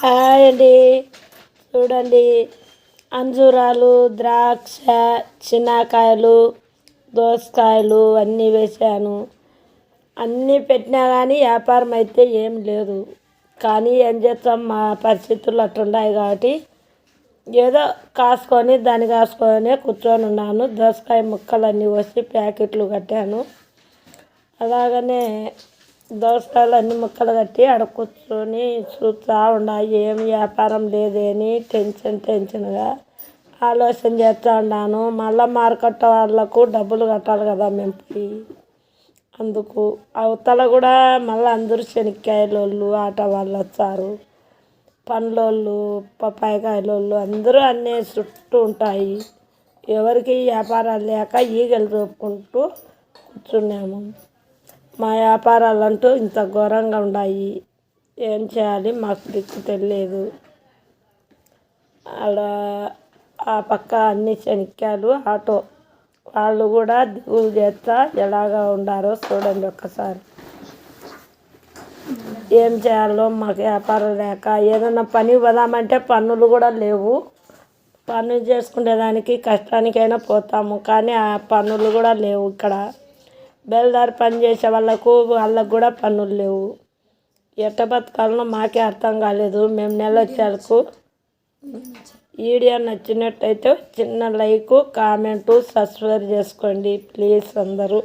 Hi అండి. చూడండి. అంజూరాలు ద్రాక్ష చిన్నకాయలు దోసకాయలు అన్నీ వేసాను అన్నీ పెట్టినా కానీ వ్యాపారం అయితే ఏం లేదు. కానీ ఏం చేస్తాం? మా పరిస్థితులు అట్లున్నాయి కాబట్టి ఏదో కాసుకొని దాన్ని కాసుకొని కూర్చొని ఉన్నాను. దోసకాయ ముక్కలన్నీ వచ్చి ప్యాకెట్లు కట్టాను. అలాగనే దోసకాయలు అన్ని ముక్కలు కట్టి ఆడ కూర్చొని చూస్తూ ఉండా ఏం వ్యాపారం లేదని టెన్షన్ టెన్షన్గా ఆలోచన చేస్తూ ఉన్నాను మళ్ళీ మార్కెట్ వాళ్ళకు డబ్బులు కట్టాలి కదా మేము పోయి. అందుకు అవతల కూడా మళ్ళీ అందరూ శనక్కాయల వాళ్ళు ఆట వాళ్ళు వచ్చారు. పండ్లోళ్ళు పప్పాయకాయలోళ్ళు అందరూ అన్నీ చుట్టూ ఉంటాయి. ఎవరికి వ్యాపారాలు లేక ఈగలు తోపుకుంటూ కూర్చున్నాము. మా వ్యాపారాలంటూ ఇంత ఘోరంగా ఉన్నాయి ఏం చేయాలి? మాకు దిక్కు తెలియదు. ఆడ ఆ పక్క అన్ని శనిక్కాయలు ఆటో వాళ్ళు కూడా దిగులు చేస్తా ఎలాగా ఉండారో చూడండి ఒక్కసారి. ఏం చేయాలో మాకు వ్యాపారం లేక ఏదైనా పని పోదామంటే పన్నులు కూడా లేవు. పనులు చేసుకునేదానికి కష్టానికైనా పోతాము కానీ ఆ పన్నులు కూడా లేవు ఇక్కడ. బేల్దారి పని చేసే వాళ్ళకు వాళ్ళకు కూడా పనులు లేవు. ఎట్ట బతకాలనో మాకే అర్థం కాలేదు. మేము నెల వచ్చేలకు వీడియో నచ్చినట్టయితే చిన్న లైక్ కామెంటు సబ్స్క్రైబ్ చేసుకోండి. ప్లీజ్ అందరూ.